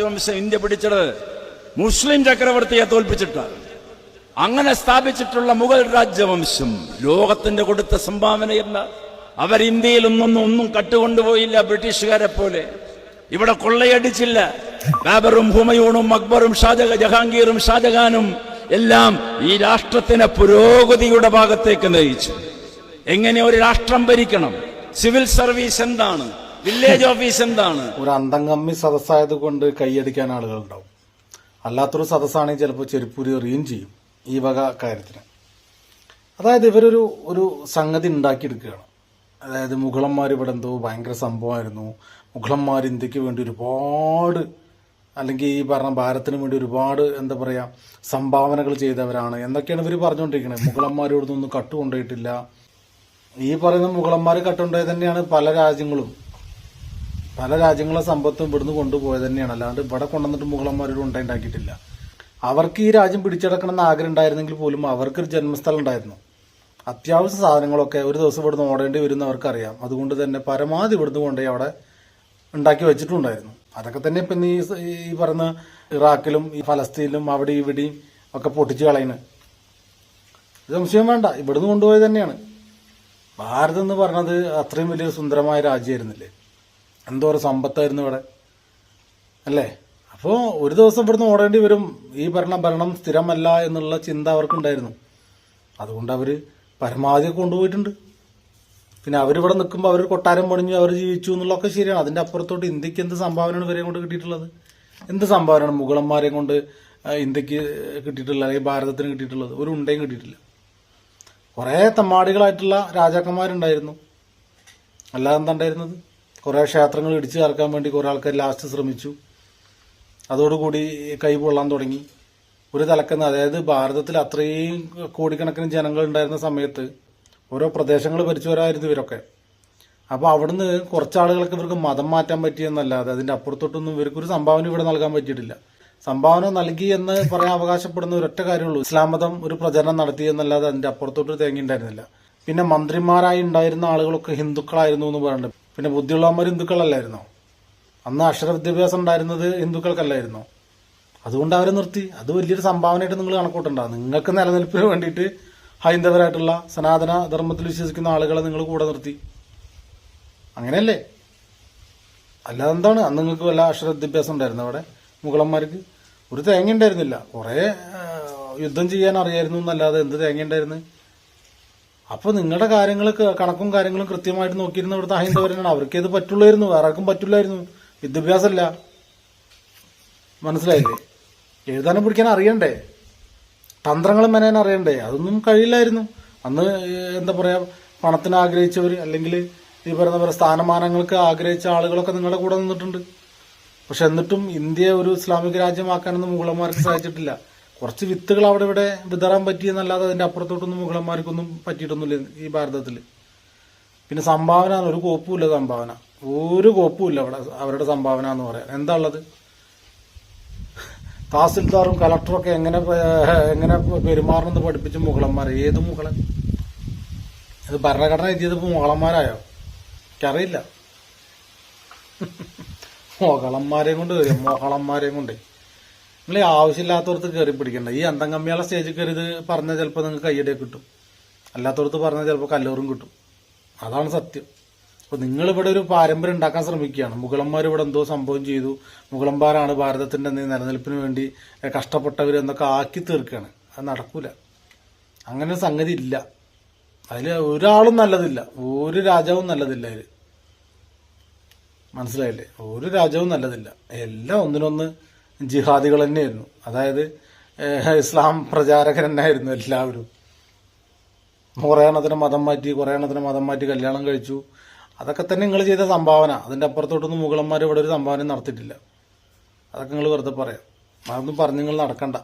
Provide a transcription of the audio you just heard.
India പിടിച്ചത് മുസ്ലിം ചക്രവർത്തിയെ തോൽപ്പിച്ചിട്ട്. അങ്ങനെ സ്ഥാപിച്ചിട്ടുള്ള മുഗൾ രാജ്യവംശം ലോകത്തിന്റെ കൊടുത്ത സംഭാവനയല്ല അവർ ഇന്ത്യയിൽ ഒന്നൊന്നും ഒന്നും കട്ടുകൊണ്ടുപോയില്ല ബ്രിട്ടീഷുകാരെ പോലെ. ഇവിടെ കൊള്ളയടിച്ചില്ല. ബാബറും ഹുമയൂണും അക്ബറും ഷാജഹ ജഹാംഗീറും ഷാജഹാനും എല്ലാം ഈ രാഷ്ട്രത്തിനെ പുരോഗതിയുടെ ഭാഗത്തേക്ക് നയിച്ചു. എങ്ങനെ ഒരു രാഷ്ട്രം ഭരിക്കണം? സിവിൽ സർവീസ് എന്താണ്? വില്ലേജ് ഓഫീസ് എന്താണ്? ഒരു അന്തംകമ്മി സദസ്സായത് കൊണ്ട് കൈയടിക്കാൻ ആളുകൾ ആളുകളുണ്ടാവും അല്ലാത്തൊരു സദസ്സാണെങ്കിൽ ചിലപ്പോൾ ചെരുപ്പൂരി എറിയും ചെയ്യും ഈ വക കാര്യത്തിന്. അതായത് ഇവരൊരു ഒരു സംഗതി ഉണ്ടാക്കിയെടുക്കുകയാണ്. അതായത് മുഗളന്മാർ ഇവിടെ എന്തോ ഭയങ്കര സംഭവമായിരുന്നു. മുഗളന്മാർ ഇന്ത്യയ്ക്ക് വേണ്ടി ഒരുപാട് അല്ലെങ്കിൽ ഈ പറഞ്ഞ ഭാരതത്തിന് വേണ്ടി ഒരുപാട് എന്താ പറയുക സംഭാവനകൾ ചെയ്തവരാണ്. എന്നൊക്കെയാണ് ഇവർ പറഞ്ഞുകൊണ്ടിരിക്കുന്നത് മുഗളന്മാരോടൊന്നും കട്ടുകൊണ്ടുപോയിട്ടില്ല. ഈ പറയുന്ന മുഗളന്മാർ കട്ടുണ്ടായി തന്നെയാണ് പല രാജ്യങ്ങളും. പല രാജ്യങ്ങളെ സമ്പത്തും ഇവിടുന്ന് കൊണ്ടുപോയത് തന്നെയാണ്. അല്ലാണ്ട് ഇവിടെ കൊണ്ടുവന്നിട്ട് മുഗളന്മാരോട് ഉണ്ടായിട്ടില്ല അവർക്ക് ഈ രാജ്യം പിടിച്ചെടുക്കണം എന്ന് ആഗ്രഹം ഉണ്ടായിരുന്നെങ്കിൽ പോലും അവർക്കൊരു ജന്മസ്ഥലം ഉണ്ടായിരുന്നു. അത്യാവശ്യ സാധനങ്ങളൊക്കെ ഒരു ദിവസം ഇവിടുന്ന് ഓടേണ്ടി വരും അവർക്കറിയാം. അതുകൊണ്ട് തന്നെ പരമാവധി ഇവിടുന്ന് കൊണ്ടുപോയി അവിടെ ഉണ്ടാക്കി വെച്ചിട്ടുണ്ടായിരുന്നു. അതൊക്കെ തന്നെ ഇപ്പം ഈ ഈ പറയുന്ന ഇറാഖിലും ഈ ഫലസ്തീനിലും അവിടെ ഇവിടെയും ഒക്കെ പൊട്ടിച്ച് കളയുന്നത് സംശയം വേണ്ട. ഇവിടുന്ന് കൊണ്ടുപോയത് തന്നെയാണ്. ഭാരതം എന്ന് പറഞ്ഞത് അത്രയും വലിയ സുന്ദരമായ രാജ്യമായിരുന്നില്ലേ? എന്തോരം സമ്പത്തായിരുന്നു ഇവിടെ. അല്ലേ? അപ്പോൾ ഒരു ദിവസം ഇവിടുന്ന് ഓടേണ്ടി വരും. ഈ ഭരണം ഭരണം സ്ഥിരമല്ല എന്നുള്ള ചിന്ത അവർക്കുണ്ടായിരുന്നു. അതുകൊണ്ട് അവർ പരമാവധി കൊണ്ടുപോയിട്ടുണ്ട്. പിന്നെ അവരിവിടെ നിൽക്കുമ്പോൾ അവർ കൊട്ടാരം പണിഞ്ഞു അവർ ജീവിച്ചു എന്നുള്ളതൊക്കെ ശരിയാണ്. അതിന്റെ അപ്പുറത്തോട്ട് ഇന്ത്യയ്ക്ക് എന്ത് സംഭാവനയാണ് ഇവരെ കൊണ്ട് കിട്ടിയിട്ടുള്ളത്? എന്ത് സംഭാവനയാണ് മുഗളന്മാരെ കൊണ്ട് ഇന്ത്യയ്ക്ക് കിട്ടിയിട്ടുള്ളത്? അല്ലെങ്കിൽ ഭാരതത്തിന് കിട്ടിയിട്ടുള്ളത്? ഒരു ഉണ്ടയും കിട്ടിയിട്ടില്ല. കുറേ തമ്മാടികളായിട്ടുള്ള രാജാക്കന്മാരുണ്ടായിരുന്നു. അല്ലാതെ എന്താ ഉണ്ടായിരുന്നത്? കുറേ ക്ഷേത്രങ്ങൾ ഇടിച്ചു ചേർക്കാൻ വേണ്ടി കുറേ ആൾക്കാർ ലാസ്റ്റ് ശ്രമിച്ചു. അതോടുകൂടി കൈ പൊള്ളാൻ തുടങ്ങി. ഒരു തലക്കെന്ന് അതായത് ഭാരതത്തിൽ അത്രയും കോടിക്കണക്കിന് ജനങ്ങൾ ഉണ്ടായിരുന്ന സമയത്ത് ഓരോ പ്രദേശങ്ങൾ ഭരിച്ചവരായിരുന്നു ഇവരൊക്കെ. അപ്പോൾ അവിടുന്ന് കുറച്ച് ആളുകൾക്ക് ഇവർക്ക് മതം മാറ്റാൻ പറ്റിയെന്നല്ലാതെ അതിന്റെ അപ്പുറത്തോട്ടൊന്നും ഇവർക്കൊരു സംഭാവന ഇവിടെ നൽകാൻ പറ്റിയിട്ടില്ല. സംഭാവന നൽകി എന്ന് പറയാൻ അവകാശപ്പെടുന്ന ഒരൊറ്റ കാര്യമുള്ളൂ. ഇസ്ലാം മതം ഒരു പ്രചരണം നടത്തി എന്നല്ലാതെ അതിന്റെ അപ്പുറത്തോട്ട് തേങ്ങി ഉണ്ടായിരുന്നില്ല. പിന്നെ മന്ത്രിമാരായി ഉണ്ടായിരുന്ന ആളുകളൊക്കെ ഹിന്ദുക്കളായിരുന്നു എന്ന് പറയുന്നുണ്ട് പിന്നെ ബുദ്ധിയുള്ളവന്മാർ ഹിന്ദുക്കളല്ലായിരുന്നോ? അന്ന് അക്ഷര വിദ്യാഭ്യാസം ഉണ്ടായിരുന്നത് ഹിന്ദുക്കൾക്കല്ലായിരുന്നോ? അതുകൊണ്ട് അവരെ നിർത്തി. അത് വലിയൊരു സംഭാവനയായിട്ട് നിങ്ങൾ കണക്കൂട്ടണ്ട. നിങ്ങൾക്ക് നിലനിൽപ്പിന് വേണ്ടിയിട്ട് ഹൈന്ദവരായിട്ടുള്ള സനാതന ധർമ്മത്തിൽ വിശ്വസിക്കുന്ന ആളുകളെ നിങ്ങൾ കൂടെ നിർത്തി. അങ്ങനെയല്ലേ? അല്ലാതെ എന്താണ്? അന്ന് നിങ്ങൾക്ക് വല്ല അക്ഷര വിദ്യാഭ്യാസം ഉണ്ടായിരുന്നു അവിടെ? മുഗളന്മാർക്ക്? ഒരു തേങ്ങ ഉണ്ടായിരുന്നില്ല കുറേ യുദ്ധം ചെയ്യാൻ അറിയായിരുന്നു എന്നല്ലാതെ എന്ത് തേങ്ങ ഉണ്ടായിരുന്നു അപ്പോൾ നിങ്ങളുടെ കാര്യങ്ങൾ കണക്കും കാര്യങ്ങളും കൃത്യമായിട്ട് നോക്കിയിരുന്ന ഇവിടുത്തെ ഹൈന്ദവരനാണ് അവർക്ക് ഇത് പറ്റുള്ളായിരുന്നു വേറെ ആർക്കും പറ്റില്ലായിരുന്നു. വിദ്യാഭ്യാസമല്ല. മനസ്സിലായില്ലേ? എഴുതാനും പിടിക്കാൻ അറിയണ്ടേ? തന്ത്രങ്ങളും മെനയാൻ അറിയണ്ടേ? അതൊന്നും കഴിയില്ലായിരുന്നു. അന്ന് എന്താ പറയാ പണത്തിന് ആഗ്രഹിച്ചവർ അല്ലെങ്കിൽ ഈ പറയുന്ന പോലെ സ്ഥാനമാനങ്ങൾക്ക് ആഗ്രഹിച്ച ആളുകളൊക്കെ നിങ്ങളുടെ കൂടെ നിന്നിട്ടുണ്ട്. പക്ഷെ എന്നിട്ടും ഇന്ത്യ ഒരു ഇസ്ലാമിക രാജ്യമാക്കാനൊന്നും മുഗളന്മാർക്ക് സാധിച്ചിട്ടില്ല. കുറച്ച് വിത്തുകൾ അവിടെ ഇവിടെ വിതറാൻ പറ്റിയെന്നല്ലാതെ അതിന്റെ അപ്പുറത്തോട്ടൊന്നും മുഗളന്മാർക്കൊന്നും പറ്റിയിട്ടൊന്നുമില്ല ഈ ഭാരതത്തിൽ പിന്നെ സംഭാവന ഒരു കോപ്പുമില്ല സംഭാവന. ഒരു കോപ്പുമില്ല അവിടെ അവരുടെ സംഭാവന എന്ന് പറയാൻ. എന്താ ഉള്ളത്? തഹസിൽദാറും കലക്ടറും ഒക്കെ എങ്ങനെ എങ്ങനെ പെരുമാറണമെന്ന് പഠിപ്പിച്ച മുഗളന്മാർ ഏത് മുഗളൻ? അത് ഭരണഘടന എത്തിയതിപ്പോൾ മുഗളന്മാരായോ? എനിക്കറിയില്ല. മുഗളന്മാരെയും കൊണ്ട് വരും. മുഗളന്മാരെയും കൊണ്ട്. നിങ്ങൾ ആവശ്യമില്ലാത്തവർക്ക് കയറി പിടിക്കണ്ട. ഈ അന്തം കമ്മിയുള്ള സ്റ്റേജിൽ കയറി ഇത് പറഞ്ഞാൽ ചിലപ്പോൾ നിങ്ങൾക്ക് കയ്യടെ കിട്ടും. അല്ലാത്തവർക്ക് പറഞ്ഞാൽ ചിലപ്പോൾ കല്ലോറും കിട്ടും. അതാണ് സത്യം. അപ്പോൾ നിങ്ങളിവിടെ ഒരു പാരമ്പര്യം ഉണ്ടാക്കാൻ ശ്രമിക്കുകയാണ്. മുഗളന്മാർ ഇവിടെ എന്തോ സംഭവം ചെയ്തു. മുഗളന്മാരാണ് ഭാരതത്തിന്റെ നിലനിൽപ്പിന് വേണ്ടി കഷ്ടപ്പെട്ടവർ എന്നൊക്കെ ആക്കി തീർക്കുകയാണ്. അത് നടക്കൂല. അങ്ങനെ സംഗതി ഇല്ല. അതിൽ ഒരാളും നല്ലതില്ല. ഒരു രാജാവും നല്ലതില്ല അതിൽ മനസ്സിലായില്ലേ? ഒരു രാജാവും നല്ലതില്ല. എല്ലാം ഒന്നിനൊന്ന് ജിഹാദികൾ തന്നെയായിരുന്നു. അതായത് ഇസ്ലാം പ്രചാരകൻ തന്നെയായിരുന്നു എല്ലാവരും. കുറേ എണ്ണത്തിന് മതം മാറ്റി കുറേ എണ്ണത്തിന് മതം മാറ്റി കല്യാണം കഴിച്ചു. അതൊക്കെ തന്നെ നിങ്ങൾ ചെയ്ത സംഭാവന. അതിന്റെ അപ്പുറത്തോട്ടൊന്നും മുഗളന്മാർ ഇവിടെ ഒരു സംഭാവന നടത്തിയിട്ടില്ല. അതൊക്കെ നിങ്ങൾ വെറുതെ പറയാം. അതൊന്നും പറഞ്ഞ് നിങ്ങൾ നടക്കണ്ട.